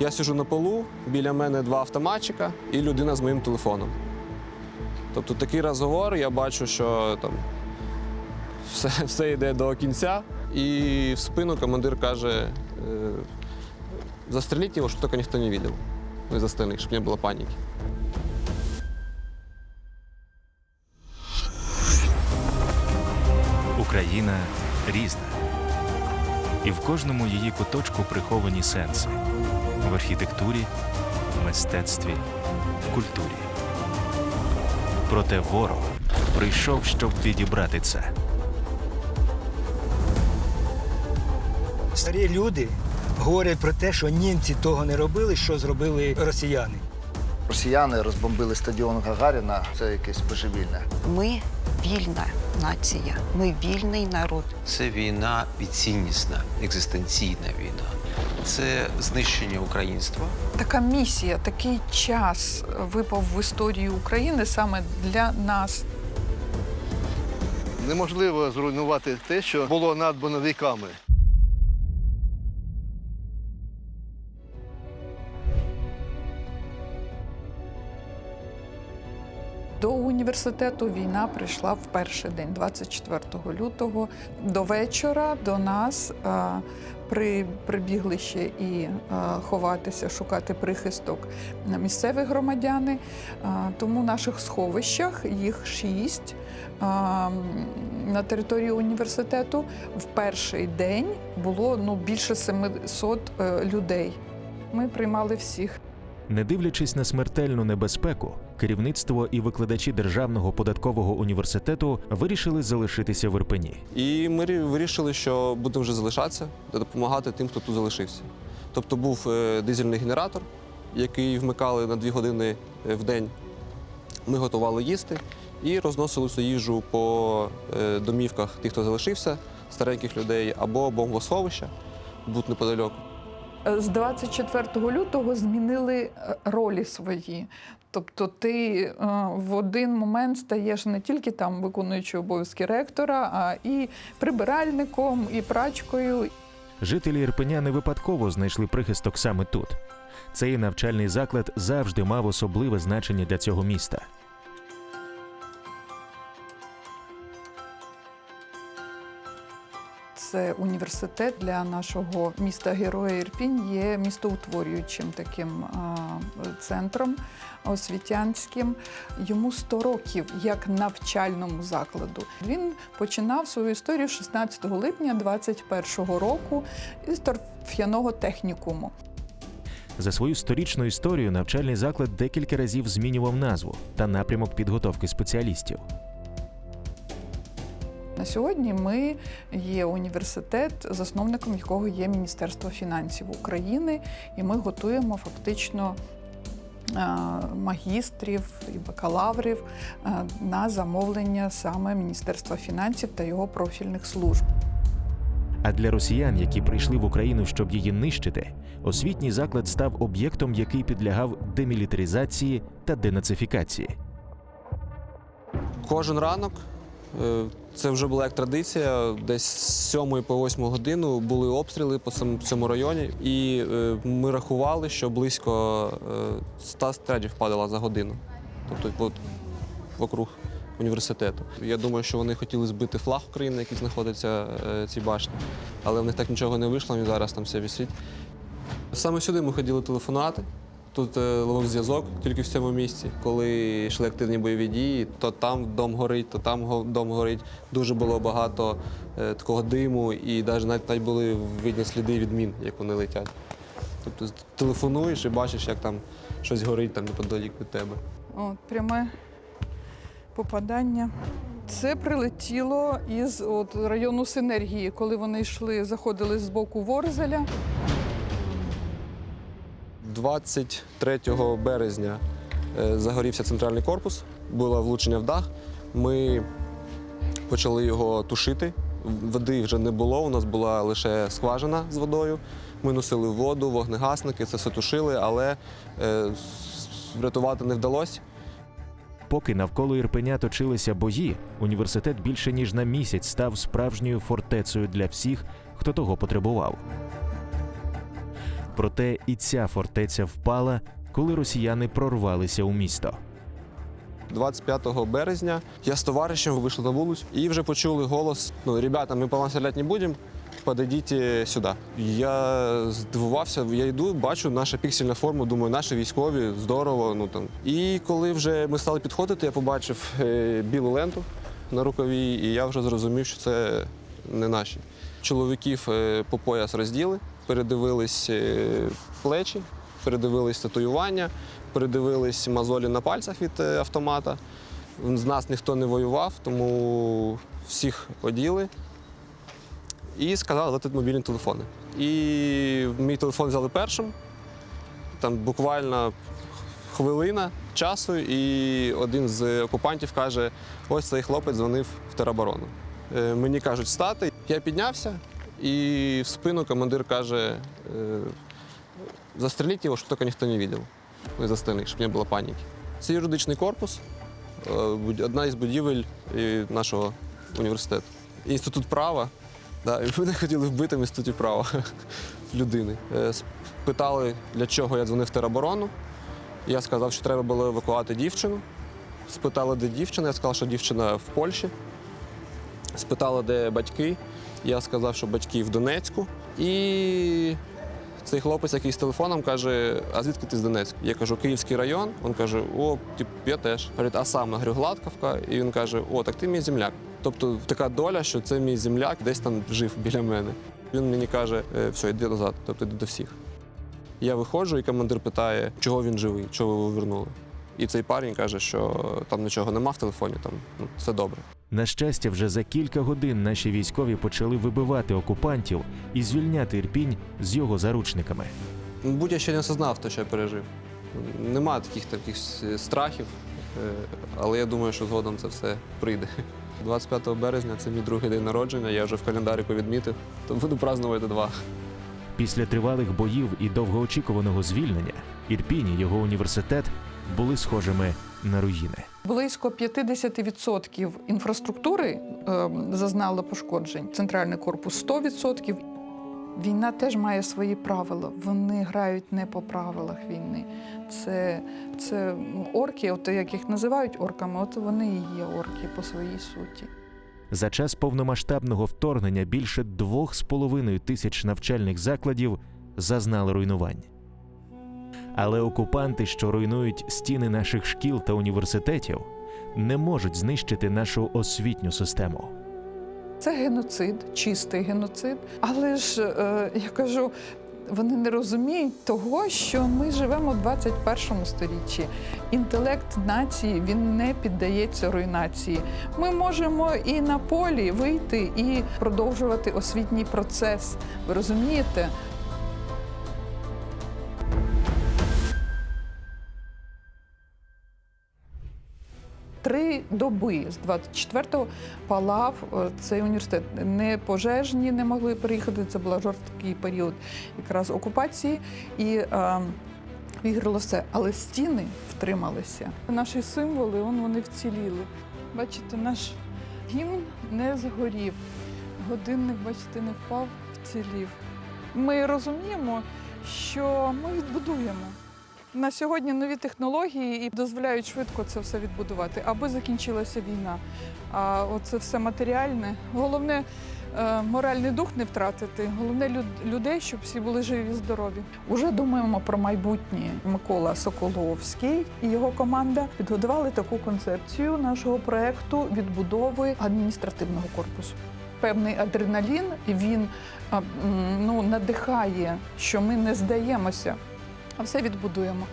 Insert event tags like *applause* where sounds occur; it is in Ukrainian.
Я сижу на полу, біля мене два автоматчика і людина з моїм телефоном. Тобто такий розговор, я бачу, що там все, *laughs* все йде до кінця, і в спину командир каже: е, застреліть його, щоб тільки ніхто не бачив. Ну, Из остальных, щоб не було паніки. Україна різна. І в кожному її куточку приховані сенси в архітектурі, в мистецтві, в культурі. Проте ворог прийшов, щоб відібрати це. Старі люди говорять про те, що німці того не робили, що зробили росіяни. Росіяни розбомбили стадіон Гагаріна. Це якесь божевільне. Ми вільна нація, ми вільний народ. Це війна і ціннісна, екзистенційна війна. Це знищення українства. Така місія, такий час випав в історію України саме для нас. Неможливо зруйнувати те, що було надбано віками. До університету війна прийшла в перший день, 24 лютого. До вечора до нас е, при, прибігли ще і ховатися, шукати прихисток місцеві громадяни. Тому в наших сховищах їх шість на території університету. В перший день було ну, більше 700 е, людей. Ми приймали всіх. Не дивлячись на смертельну небезпеку, керівництво і викладачі Державного податкового університету вирішили залишитися в Ірпені. І ми вирішили, що будемо вже залишатися та допомагати тим, хто тут залишився. Тобто був е, дизельний генератор, який вмикали на дві години е, в день. Ми готували їсти і розносили цю їжу по е, домівках тих, хто залишився, стареньких людей, або бомбосховища, будуть неподалеку. З 24 лютого змінили е, ролі свої. Тобто ти е, в один момент стаєш не тільки там виконуючи обов'язки ректора, а і прибиральником, і прачкою. Жителі Ірпеня не випадково знайшли прихисток саме тут. Цей навчальний заклад завжди мав особливе значення для цього міста. Це університет для нашого міста Героя Ірпінь є містоутворюючим таким центром освітянським. Йому 100 років як навчальному закладу. Він починав свою історію 16 липня 21 року із торф'яного технікуму. За свою сторічну історію навчальний заклад декілька разів змінював назву та напрямок підготовки спеціалістів. На сьогодні ми є університет, засновником якого є Міністерство фінансів України, і ми готуємо фактично е, магістрів і бакалаврів е, на замовлення саме Міністерства фінансів та його профільних служб. А для росіян, які прийшли в Україну, щоб її нищити, освітній заклад став об'єктом, який підлягав демілітаризації та денацифікації. Кожен ранок е, це вже була як традиція. Десь з 7 по 8 годину були обстріли по цьому- районі, і е, ми рахували, що близько е, 100 снарядів падало за годину. Тобто от, вокруг університету. Я думаю, що вони хотіли збити флаг України, який знаходиться е, цій башні, але в них так нічого не вийшло, він зараз там все висить. Саме сюди ми ходили телефонувати. Тут е, ловив зв'язок тільки в цьому місці. Коли йшли активні бойові дії, то там дом горить, то там дом горить. Дуже було багато е, такого диму, і навіть навіть, були видні сліди від мін, як вони летять. Тобто телефонуєш і бачиш, як там щось горить там неподалік від тебе. От, пряме попадання. Це прилетіло із от, району Синергії, коли вони йшли, заходили з боку Ворзеля. 23 березня е, загорівся центральний корпус, було влучення в дах. Ми почали його тушити. Води вже не було, у нас була лише скважина з водою. Ми носили воду, вогнегасники, це все тушили, але е, врятувати не вдалося. Поки навколо Ірпеня точилися бої, університет більше ніж на місяць став справжньою фортецею для всіх, хто того потребував. Проте і ця фортеця впала, коли росіяни прорвалися у місто. 25 березня я з товаришем вийшли на вулицю і вже почули голос: ну, ребята, ми по вам стріляти не будемо, подойдіть сюди. Я здивувався, я йду, бачу наша піксельна форма, думаю, наші військові, здорово. Ну, там. І коли вже ми стали підходити, я побачив е, білу ленту на рукаві, і я вже зрозумів, що це не наші. Чоловіків е, по пояс розділи, передивились е, плечі, передивились татуювання, передивились мозолі на пальцях від е, автомата. З нас ніхто не воював, тому всіх оділи. І сказали дати мобільні телефони. І мій телефон взяли першим. Там буквально хвилина часу, і один з окупантів каже: ось цей хлопець дзвонив в тероборону. Е, Мені кажуть стати. Я піднявся, і в спину командир каже: е, застреліть його, щоб тільки ніхто не бачив. З остальних, щоб не було паніки. Це юридичний корпус, е, одна із будівель е, нашого університету. Інститут права. Да, і мене хотіли вбити в інституті права *laughs* людини. Спитали, для чого я дзвонив в тероборону. Я сказав, що треба було евакувати дівчину. Спитали, де дівчина. Я сказав, що дівчина в Польщі. Спитали, де батьки. Я сказав, що батьки в Донецьку. І цей хлопець, який з телефоном, каже: А звідки ти з Донецька? Я кажу, Київський район. Він каже, о, тип, я теж. Говорить, а сам говорю, Гладкавка. І він каже: О, так ти мій земляк. Тобто така доля, що це мій земляк десь там жив біля мене. Він мені каже, «Е, все, йди назад, тобто йди до всіх. Я виходжу, і командир питає, чого він живий, чого ви його вернули. І цей парень каже, що там нічого нема в телефоні, там ну, все добре. На щастя, вже за кілька годин наші військові почали вибивати окупантів і звільняти Ірпінь з його заручниками. Мабуть, я ще не осознав те, що я пережив. Нема таких таких страхів, е, але я думаю, що згодом це все прийде. 25 березня це мій другий день народження, я вже в календаріку відмітив, то буду празднувати два. Після тривалих боїв і довгоочікуваного звільнення Ірпінь і його університет були схожими на руїни. Близько 50% інфраструктури е, зазнало пошкоджень. Центральний корпус 100%. Війна теж має свої правила. Вони грають не по правилах війни. Це, це орки, от як їх називають орками, от вони і є орки по своїй суті. За час повномасштабного вторгнення більше двох з половиною тисяч навчальних закладів зазнали руйнувань. Але окупанти, що руйнують стіни наших шкіл та університетів, не можуть знищити нашу освітню систему. Це геноцид, чистий геноцид. Але ж е, я кажу, вони не розуміють того, що ми живемо в 21 сторіччі. Інтелект нації він не піддається руйнації. Ми можемо і на полі вийти і продовжувати освітній процес. Ви розумієте? Доби з 24-го палав е, цей університет. Не пожежні не могли приїхати. Це був жорсткий період якраз окупації і е, виграло все. Але стіни втрималися. Наші символи он, вони вціліли. Бачите, наш гімн не згорів. Годинник, бачите, не впав, вцілів. Ми розуміємо, що ми відбудуємо. На сьогодні нові технології і дозволяють швидко це все відбудувати, аби закінчилася війна. А оце все матеріальне. Головне е, моральний дух не втратити. Головне люд- людей, щоб всі були живі здорові. Уже думаємо про майбутнє. Микола Соколовський і його команда підготували таку концепцію нашого проекту відбудови адміністративного корпусу. Певний адреналін він ну, надихає, що ми не здаємося, а все відбудуємо.